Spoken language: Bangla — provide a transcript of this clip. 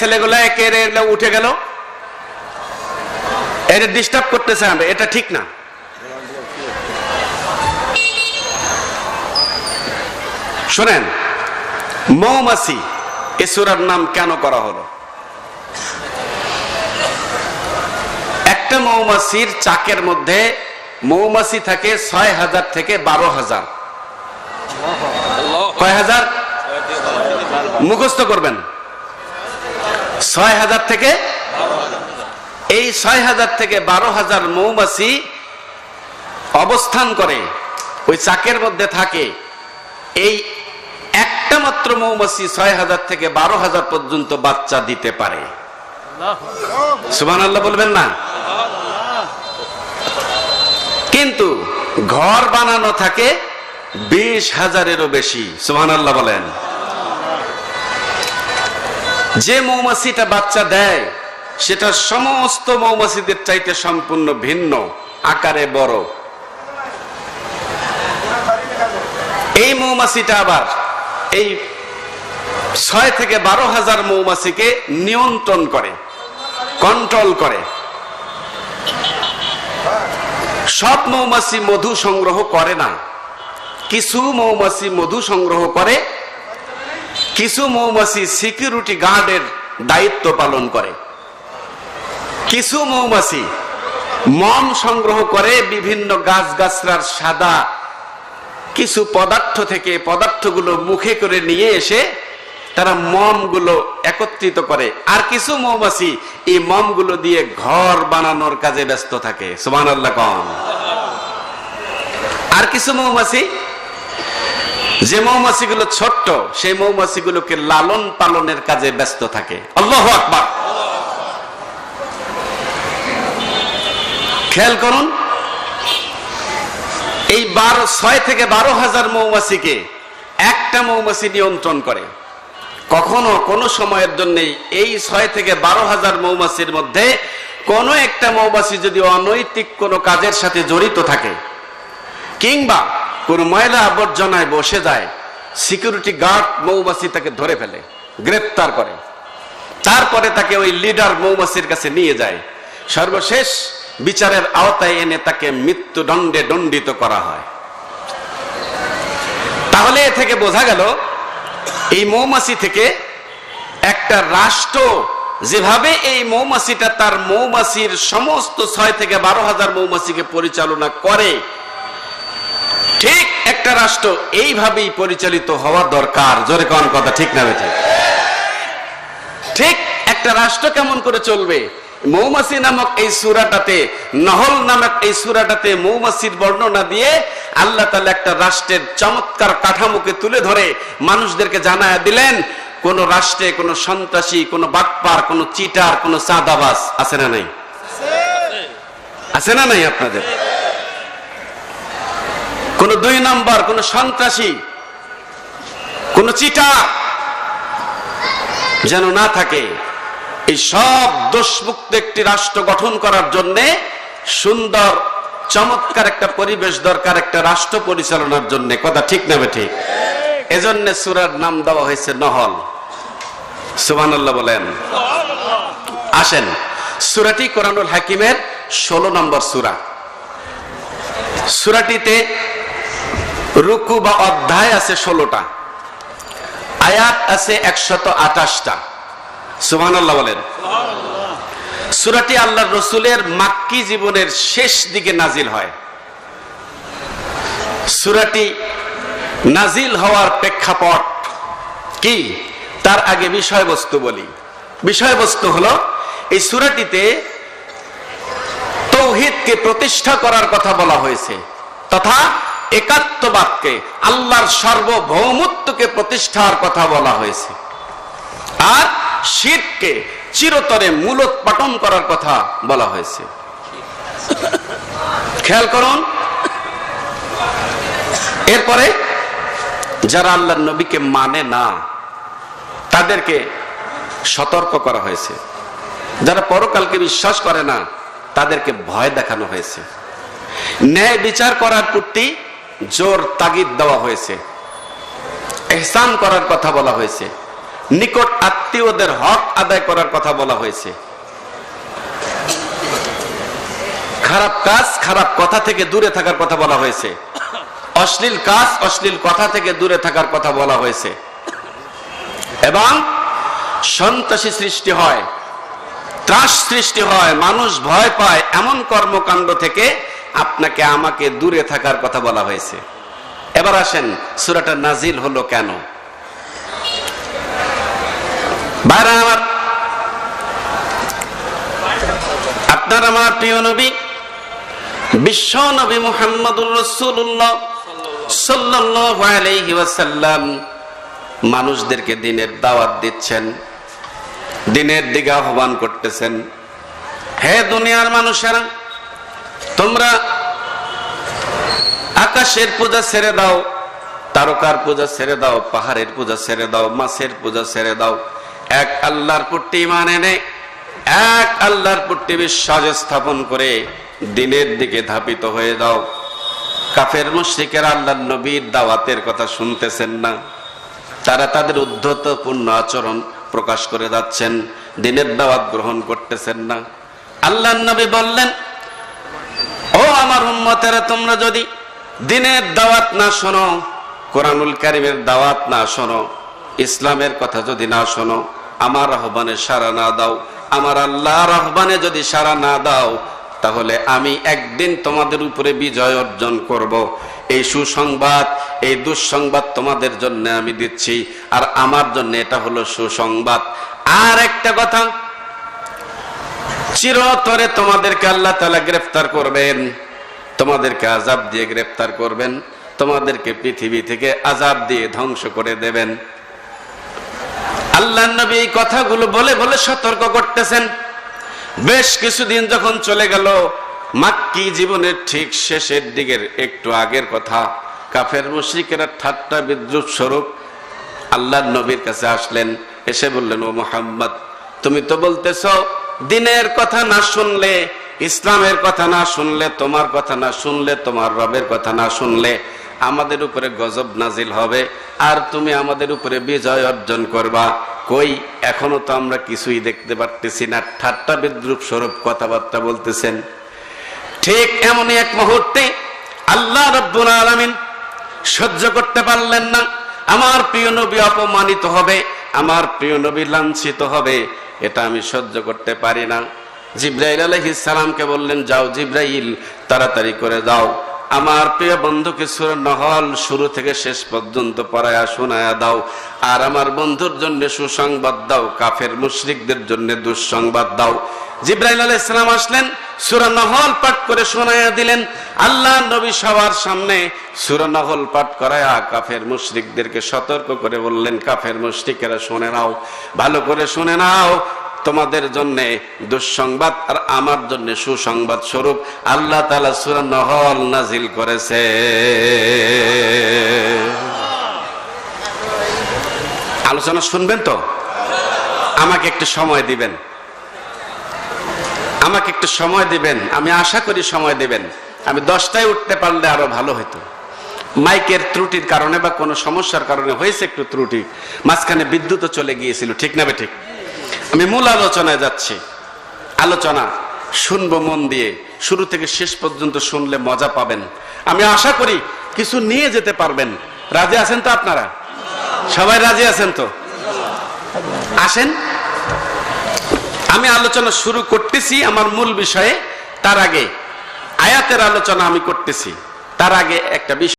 ছেলেগুলো একে উঠে গেল। এটা ডিস্টার্ব করতেছে আমরা এটা ঠিক না। শোনেন মৌমাছি এ সুরার নাম কেন করা হলো? একটা মৌমাছির চাকের মধ্যে মৌমাছি থাকে ছয় হাজার থেকে বারো হাজার। কয় হাজার? মুখস্থ করবেন। ছয় হাজার থেকে এই ছয় হাজার থেকে বারো হাজার মৌমাছি অবস্থান করে, ওই চাকের মধ্যে থাকে। এই একটা মাত্র মৌমাছি ছয় হাজার থেকে বারো হাজার পর্যন্ত বাচ্চা দিতে পারে। সুবান বলবেন না? কিন্তু ঘর বানানো থাকে বিশ হাজারেরও বেশি। আল্লাহ বলেন। যে মৌমাছিটা বাচ্চা দেয়, সেটা সমস্ত মৌমাছিদের চাইতে সম্পূর্ণ ভিন্ন, আকারে বড়। এই মৌমাছিটা আবার, এই ছয় থেকে বারো হাজার মৌমাছিকে নিয়ন্ত্রণ করে কন্ট্রোল করে। সব মৌমাছি মধু সংগ্রহ করে না। কিছু মৌমাছি মধু সংগ্রহ করে কিছু মৌমাছি সিকিউরিটি গার্ডের দায়িত্ব পালন করে। কিছু মৌমাছি মম সংগ্রহ করে বিভিন্ন গাছগাছরার সাদা কিছু পদার্থ থেকে, পদার্থগুলো মুখে করে নিয়ে এসে তারা মমগুলো একত্রিত করে। আর কিছু মৌমাছি এই মমগুলো দিয়ে ঘর বানানোর কাজে ব্যস্ত থাকে। সুমান আল্লাহ কম আর কিছু মৌমাছি যে মৌমাছিগুলো ছোট্ট, সেই মৌমাছিগুলোকে লালন পালনের কাজে ব্যস্ত থাকে। আল্লাহ আকবার। খেয়াল করুন, এই বারো, ছয় থেকে বারো হাজার মৌমাছিকে একটা মৌমাছি নিয়ন্ত্রণ করে। কখনো কোনো সময়ের জন্য এই ছয় থেকে বারো হাজার মৌমাছির মধ্যে কোনো একটা মৌমাছি যদি অনৈতিক কোনো কাজের সাথে জড়িত থাকে, কিংবা কোন ময়লা আবর্জনায় বসে যায় সিকিউরিটি গার্ড মৌমাছি তাকে ধরে ফেলে, গ্রেপ্তার করে। তারপরে তাকে ওই লিডার মৌমাছির কাছে নিয়ে যায়। সর্বশেষ বিচারের আওতায় এনে তাকে মৃত্যুদণ্ডে দণ্ডিত করা হয়। তাহলে এ থেকে বোঝা গেল, এই মৌমাছি থেকে একটা রাষ্ট্র যেভাবে এই মৌমাছিটা তার মৌমাছির সমস্ত ছয় থেকে বারো হাজার মৌমাছিকে পরিচালনা করে ঠিক একটা রাষ্ট্র এইভাবেই পরিচালিত হওয়া দরকার। জোরে কন কথা, ঠিক না বেঠে? ঠিক একটা রাষ্ট্র কেমন করে চলবে? মৌমাছি নামক এই সুরাটাতে, নহল নামক এই সুরাটাতে মৌমাছির বর্ণনা দিয়ে আল্লাহ তালা একটা রাষ্ট্রের চমৎকার কাঠামোকে তুলে ধরে মানুষদেরকে জানায় দিলেন, কোন রাষ্ট্রে কোন সন্ত্রাসী, কোন বাটপার, কোন চিটার, কোন চাঁদাবাস আছে না নাই? আছে না নাই আপনাদের? কোন দুই নাম্বার, কোন সন্ত্রাসী, কোন চিটার যেন না থাকে। এই সব দোষমুক্ত একটি রাষ্ট্র গঠন করার জন্য সুন্দর, চমৎকার একটা পরিবেশ দরকার একটা রাষ্ট্র পরিচালনার জন্য। কথা ঠিক নেবে ঠিক এজন্য সুরার নাম দেওয়া হয়েছে নহল। সুবহানাল্লাহ বলেন। আসেন, সুরাটি কোরআনুল হাকিমের ষোলো নম্বর সুরা। সুরাটিতে রুকু বা অধ্যায় আছে ষোলোটা। আয়াত আছে একশত আঠাশটা। সুহান আল্লাহ বলেন সুরাটি আল্লাহ রসুলের মাক্কি জীবনের শেষ দিকে নাজিল হয়। সুরাটি নাজিল হওয়ার প্রেক্ষাপট কি? তার আগে বিষয়বস্তু বলি। বিষয়বস্তু হলো এই সুরাটিতে তৌহিদকে প্রতিষ্ঠা করার কথা বলা হয়েছে তথা একাত্মবাদকে, আল্লাহর সার্বভৌমত্বকে প্রতিষ্ঠার কথা বলা হয়েছে। আর শীতকে চিরতরে মূলত মূলোৎপাটন করার কথা বলা হয়েছে। খেয়াল করুন। এরপরে যারা আল্লাহ নবীকে মানে না, তাদেরকে সতর্ক করা হয়েছে। যারা পরকালকে বিশ্বাস করে না, তাদেরকে ভয় দেখানো হয়েছে। ন্যায় বিচার করার প্রতি জোর তাগিদ দেওয়া হয়েছে। এহসান করার কথা বলা হয়েছে। নিকট আত্মীয়দের হক আদায় করার কথা বলা হয়েছে। খারাপ কাজ খারাপ কথা থেকে দূরে থাকার কথা বলা হয়েছে। অশ্লীল কাজ অশ্লীল কথা থেকে দূরে থাকার কথা বলা হয়েছে। এবং সন্ত্রাসী সৃষ্টি হয়, ত্রাস সৃষ্টি হয়, মানুষ ভয় পায় এমন কর্মকাণ্ড থেকে আপনাকে আমাকে দূরে থাকার কথা বলা হয়েছে। এবার আসেন, সুরাটা নাজিল হলো কেন? আমার, আপনার আমার প্রিয় নবী, বিশ্ব নবী মুহাম্মদুর রসুল্লাহ মানুষদেরকে দিনের দাওয়াত দিচ্ছেন, দিনের দিকে আহ্বান করতেছেন। হে দুনিয়ার মানুষেরা তোমরা আকাশের পূজা ছেড়ে দাও, তারকার পূজা ছেড়ে দাও, পাহাড়ের পূজা ছেড়ে দাও, মাছের পূজা ছেড়ে দাও। এক আল্লাহর প্রতি ইমান এনে, এক আল্লাহর প্রতি বিশ্বাস স্থাপন করে দিনের দিকে ধাপিত হয়ে দাও কাফের মুশ্রিকের আল্লাহ নবীর দাওয়াতের কথা শুনতেছেন না। তারা তাদের উদ্ধতপূর্ণ আচরণ প্রকাশ করে যাচ্ছেন, দিনের দাওয়াত গ্রহণ করতেছেন না। আল্লাহ নবী বললেন ও আমার উম্মতেরা, তোমরা যদি দিনের দাওয়াত না শোনো, কোরআনুল কারিমের দাওয়াত না শোনো, ইসলামের কথা যদি না শোনো, আমার আহ্বানে সাড়া না দাও, আমার আল্লাহর আহ্বানে যদি সাড়া না দাও, তাহলে আমি একদিন তোমাদের উপরে বিজয় অর্জন করব। এই সুসংবাদ, এই দুঃসংবাদ তোমাদের জন্য আমি দিচ্ছি, আর আমার জন্য এটা হলো সুসংবাদ। আর একটা কথা চিরতরে তোমাদেরকে আল্লাহ তালা গ্রেফতার করবেন। তোমাদেরকে আজাব দিয়ে গ্রেফতার করবেন। তোমাদেরকে পৃথিবী থেকে আজাব দিয়ে ধ্বংস করে দেবেন। আল্লাহ নবী এই কথাগুলো বলে বলে সতর্ক করতেছেন। বেশ কিছুদিন যখন চলে গেল, মাক্কি জীবনের ঠিক শেষের দিকের একটু আগের কথা। কাফের মুশরিকেরা ঠাট্টা বিদ্রুপ স্বরূপ আল্লাহ নবীর কাছে আসলেন, এসে বললেন, ও মোহাম্মদ, তুমি তো বলতেছ দিনের কথা না শুনলে, ইসলামের কথা না শুনলে, তোমার কথা না শুনলে, তোমার রবের কথা না শুনলে আমাদের উপরে গজব নাজিল হবে। আর তুমি আমাদের উপরে বিজয় অর্জন করবা। কই, এখনও তো আমরা কিছুই দেখতে পারতেছি না। ঠাট্টা বিদ্রুপ স্বরূপ কথাবার্তা বলতেছেন। ঠিক এমনই এক মুহূর্তে আল্লাহ রব্বুল আলামিন সহ্য করতে পারলেন না। আমার প্রিয় নবী অপমানিত হবে, আমার প্রিয় নবী লাঞ্ছিত হবে। এটা আমি সহ্য করতে পারি না। জিব্রাইল আলাইহিস সালামকে বললেন, যাও জিব্রাইল, তাড়াতাড়ি করে দাও। আমার প্রিয় বন্ধুকে সুর নহল শুরু থেকে শেষ পর্যন্ত পড়ায়া শোনায়া দাও। আর আমার বন্ধুর জন্য সুসংবাদ দাও, কাফের মুশরিকদের জন্য দুঃসংবাদ দাও। জিব্রাইল আলাইহিস সালাম আসলেন সূরা নহল পাঠ করে শোনায়া দিলেন, আল্লাহ নবী সবার সামনে সূরা নহল পাঠ করায়া কাফের মুশরিকদেরকে সতর্ক করে বললেন, কাফের মুশরিকেরা শুনে নাও, ভালো করে শুনে নাও, তোমাদের জন্য দুঃসংবাদ আর আমার জন্য সুসংবাদ স্বরূপ আল্লাহ তালা সূরা নহল নাজিল করেছে। আলোচনা শুনবেন তো? আমাকে একটু সময় দিবেন। আমাকে একটু সময় দিবেন। আমি আশা করি সময় দিবেন। আমি দশটায় উঠতে পারলে আরও ভালো হতো মাইকের ত্রুটির কারণে বা কোনো সমস্যার কারণে হয়েছে একটু ত্রুটি। মাঝখানে বিদ্যুৎও চলে গিয়েছিল, ঠিক না ঠিক? আমি মূল আলোচনায় যাচ্ছি। আলোচনা, শুনব মন দিয়ে। শুরু থেকে শেষ পর্যন্ত শুনলে মজা পাবেন। আমি আশা করি কিছু নিয়ে যেতে পারবেন। রাজি আছেন তো আপনারা? সবাই রাজি আছেন তো? আসেন। আমি আলোচনা শুরু করতেছি আমার মূল বিষয়ে, তার আগে আয়াতের আলোচনা আমি করতেছি। তার আগে একটা বিষয়